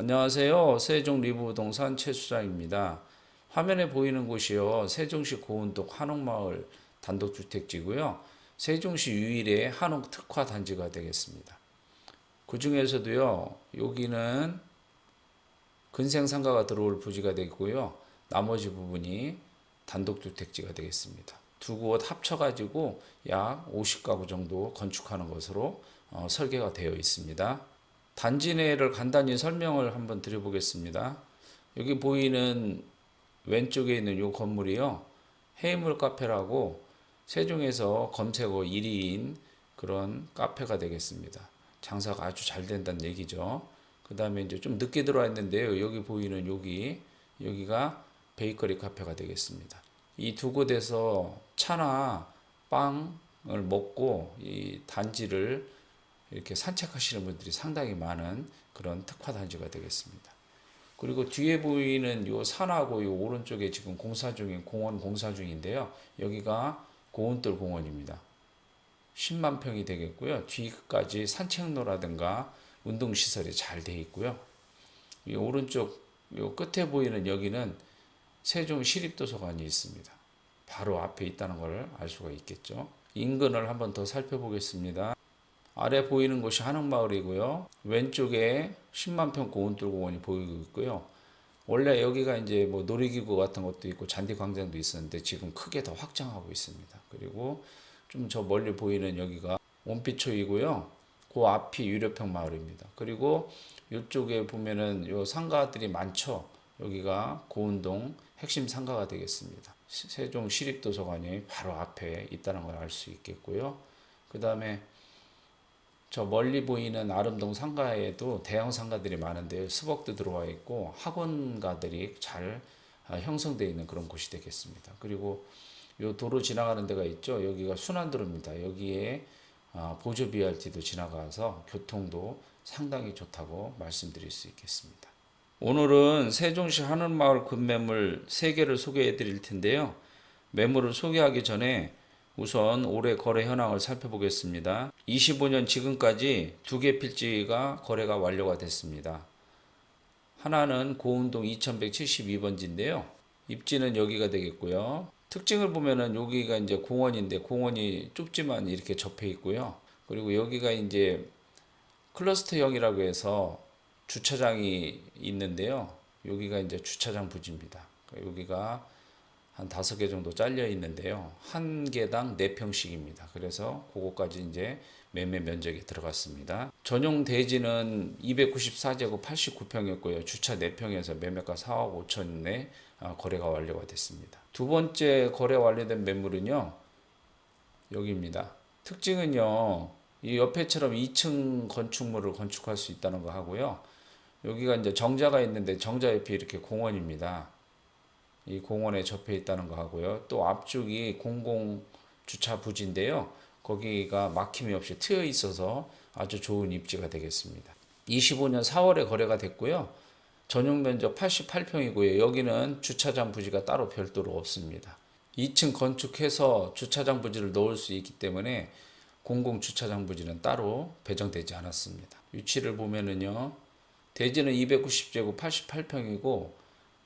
안녕하세요. 세종 리브부동산 최수장입니다. 화면에 보이는 곳이요. 세종시 고운동 한옥마을 단독주택지고요. 세종시 유일의 한옥 특화 단지가 되겠습니다. 그 중에서도요. 여기는 근생상가가 들어올 부지가 되고요. 나머지 부분이 단독주택지가 되겠습니다. 두 곳 합쳐가지고 약 50가구 정도 건축하는 것으로 어, 설계가 되어 있습니다. 단지 내를 간단히 설명을 한번 드려보겠습니다. 여기 보이는 왼쪽에 있는 이 건물이요. 해물 카페라고 세종에서 검색어 1위인 그런 카페가 되겠습니다. 장사가 아주 잘 된다는 얘기죠. 그 다음에 이제 좀 늦게 들어와 있는데요. 여기 보이는 여기, 여기가 베이커리 카페가 되겠습니다. 이 두 곳에서 차나 빵을 먹고 이 단지를 이렇게 산책하시는 분들이 상당히 많은 그런 특화 단지가 되겠습니다. 그리고 뒤에 보이는 요 산하고 요 오른쪽에 지금 공사 중인 공원 공사 중인데요. 여기가 고운돌 공원입니다. 10만 평이 되겠고요. 뒤까지 산책로라든가 운동 시설이 잘 돼 있고요. 이 오른쪽 요 끝에 보이는 여기는 세종 시립도서관이 있습니다. 바로 앞에 있다는 걸 알 수가 있겠죠. 인근을 한번 더 살펴보겠습니다. 아래 보이는 곳이 한옥마을이고요. 왼쪽에 10만 평 고운돌 공원이 보이고 있고요. 원래 여기가 이제 뭐 놀이기구 같은 것도 있고 잔디 광장도 있었는데 지금 크게 더 확장하고 있습니다. 그리고 좀 저 멀리 보이는 여기가 원피초이고요. 그 앞이 유료평 마을입니다. 그리고 이쪽에 보면은 요 상가들이 많죠. 여기가 고운동 핵심 상가가 되겠습니다. 시- 세종 시립도서관이 바로 앞에 있다는 걸 알 수 있겠고요. 그 다음에 저 멀리 보이는 아름동 상가에도 대형 상가들이 많은데 수복도 들어와 있고 학원가들이 잘 아, 형성되어 있는 그런 곳이 되겠습니다. 그리고 요 도로 지나가는 데가 있죠. 여기가 순환도로입니다. 여기에 아, 보조 BRT도 지나가서 교통도 상당히 좋다고 말씀드릴 수 있겠습니다. 오늘은 세종시 한옥마을 급매물 3개를 소개해 드릴 텐데요. 매물을 소개하기 전에 우선 올해 거래 현황을 살펴보겠습니다. 25년 지금까지 두 개 필지가 거래가 완료가 됐습니다. 하나는 고운동 2172번지인데요. 입지는 여기가 되겠고요. 특징을 보면은 여기가 이제 공원인데 공원이 좁지만 이렇게 접해 있고요. 그리고 여기가 이제 클러스터형이라고 해서 주차장이 있는데요. 여기가 이제 주차장 부지입니다. 여기가 한 다섯 개 정도 잘려 있는데요. 한 개당 네 평씩입니다. 그래서 그거까지 이제 매매 면적이 들어갔습니다. 전용 대지는 294제곱 89평이었고요. 주차 4평에서 매매가 4억 5천에 거래가 완료가 됐습니다. 두 번째 거래 완료된 매물은요. 여기입니다. 특징은요. 이 옆에처럼 2층 건축물을 건축할 수 있다는 거 하고요. 여기가 이제 정자가 있는데 정자 옆에 이렇게 공원입니다. 이 공원에 접해 있다는 거 하고요. 또 앞쪽이 공공 주차 부지인데요. 거기가 막힘이 없이 트여 있어서 아주 좋은 입지가 되겠습니다. 25년 4월에 거래가 됐고요. 전용 면적 88평이고요. 여기는 주차장 부지가 따로 별도로 없습니다. 2층 건축해서 주차장 부지를 넣을 수 있기 때문에 공공 주차장 부지는 따로 배정되지 않았습니다. 위치를 보면은요. 대지는 290제곱 88평이고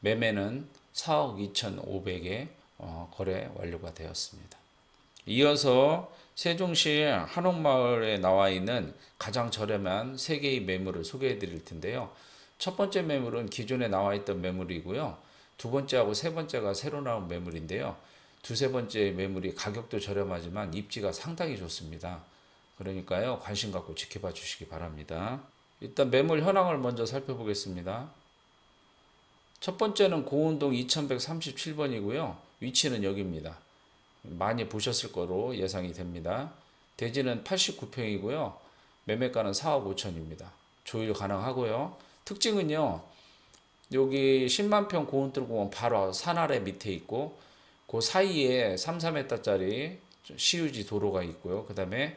매매는 4억 2,500에 어, 거래 완료가 되었습니다. 이어서 세종시 한옥마을에 나와 있는 가장 저렴한 세 개의 매물을 소개해 드릴 텐데요. 첫 번째 매물은 기존에 나와 있던 매물이고요. 두 번째하고 세 번째가 새로 나온 매물인데요. 두세 번째 매물이 가격도 저렴하지만 입지가 상당히 좋습니다. 그러니까요. 관심 갖고 지켜봐 주시기 바랍니다. 일단 매물 현황을 먼저 살펴보겠습니다. 첫 번째는 고운동 2137번이고요. 위치는 여기입니다. 많이 보셨을 거로 예상이 됩니다. 대지는 89평이고요. 매매가는 4억 5천입니다. 조율 가능하고요. 특징은요. 여기 10만 평 고운돌 공원 바로 산 아래 밑에 있고 그 사이에 3, 4m짜리 시유지 도로가 있고요. 그 다음에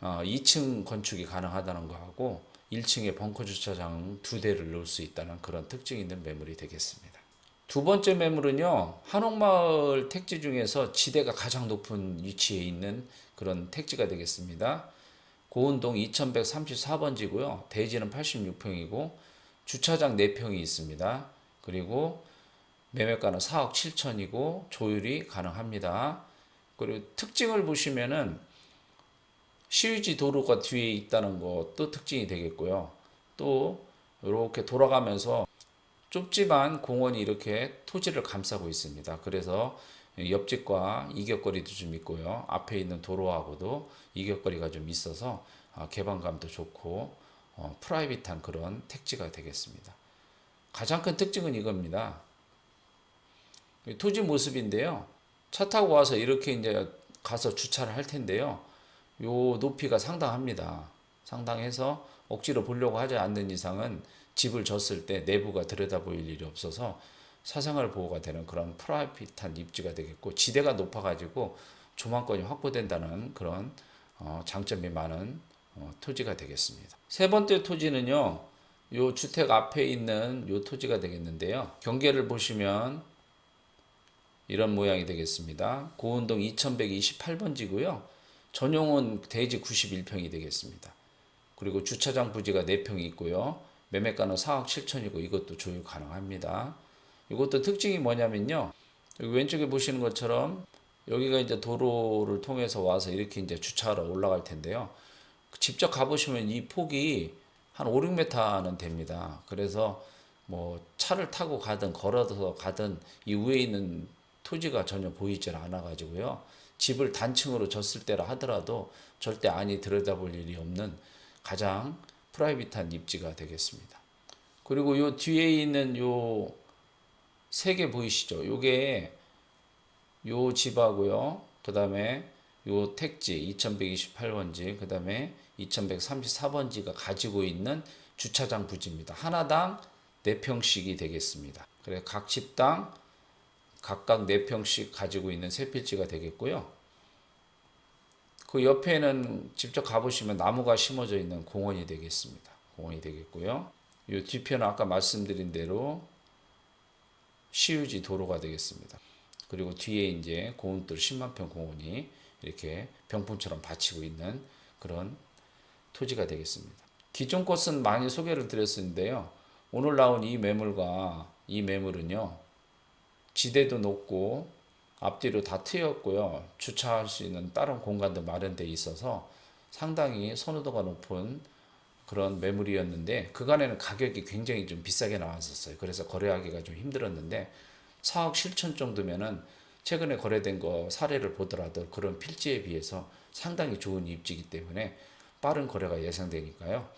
어, 2층 건축이 가능하다는 거하고 1층에 벙커 주차장 두 대를 넣을 수 있다는 그런 특징이 있는 매물이 되겠습니다. 두 번째 매물은요, 한옥마을 택지 중에서 지대가 가장 높은 위치에 있는 그런 택지가 되겠습니다. 고운동 2134번지고요. 대지는 86평이고 주차장 4평이 있습니다. 그리고 매매가는 4억 7천이고 조율이 가능합니다. 그리고 특징을 보시면은 시유지 도로가 뒤에 있다는 것도 특징이 되겠고요. 또 이렇게 돌아가면서 좁지만 공원이 이렇게 토지를 감싸고 있습니다. 그래서 옆집과 이격거리도 좀 있고요. 앞에 있는 도로하고도 이격거리가 좀 있어서 아, 개방감도 좋고 어, 프라이빗한 그런 택지가 되겠습니다. 가장 큰 특징은 이겁니다. 토지 모습인데요. 차 타고 와서 이렇게 이제 가서 주차를 할 텐데요. 요 높이가 상당합니다. 상당해서 억지로 보려고 하지 않는 이상은 집을 졌을 때 내부가 들여다 보일 일이 없어서 사생활 보호가 되는 그런 프라이빗한 입지가 되겠고 지대가 높아가지고 조망권이 확보된다는 그런 어, 장점이 많은 어, 토지가 되겠습니다. 세 번째 토지는요. 요 주택 앞에 있는 요 토지가 되겠는데요. 경계를 보시면 이런 모양이 되겠습니다. 고운동 2128번지고요. 전용은 대지 91평이 되겠습니다. 그리고 주차장 부지가 4평이 있고요. 매매가는 4억 7천이고 이것도 조율 가능합니다. 이것도 특징이 뭐냐면요. 여기 왼쪽에 보시는 것처럼 여기가 이제 도로를 통해서 와서 이렇게 이제 주차하러 올라갈 텐데요. 직접 가보시면 이 폭이 한 5, 6m는 됩니다. 그래서 뭐 차를 타고 가든 걸어서 가든 이 위에 있는 토지가 전혀 보이질 않아 가지고요. 집을 단층으로 졌을 때라 하더라도 절대 안이 들여다볼 일이 없는 가장 프라이빗한 입지가 되겠습니다. 그리고 요 뒤에 있는 요 세 개 보이시죠? 요게 요 집하고요. 그다음에 요 택지 2128번지, 그다음에 2134번지가 가지고 있는 주차장 부지입니다. 하나당 4평씩이 되겠습니다. 그래 각 집당 각각 4평씩 가지고 있는 세 필지가 되겠고요. 그 옆에는 직접 가보시면 나무가 심어져 있는 공원이 되겠습니다. 공원이 되겠고요. 이 뒤편은 아까 말씀드린 대로 시유지 도로가 되겠습니다. 그리고 뒤에 이제 고운돌 10만 평 공원이 이렇게 병풍처럼 받치고 있는 그런 토지가 되겠습니다. 기존 것은 많이 소개를 드렸는데요. 오늘 나온 이 매물과 이 매물은요. 지대도 높고 앞뒤로 다 트였고요. 주차할 수 있는 다른 공간도 마련돼 있어서 상당히 선호도가 높은 그런 매물이었는데 그간에는 가격이 굉장히 좀 비싸게 나왔었어요. 그래서 거래하기가 좀 힘들었는데 4억 7천 정도면은 최근에 거래된 거 사례를 보더라도 그런 필지에 비해서 상당히 좋은 입지이기 때문에 빠른 거래가 예상되니까요.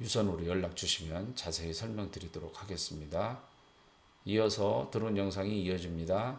유선으로 연락 주시면 자세히 설명드리도록 하겠습니다. 이어서 들어온 영상이 이어집니다.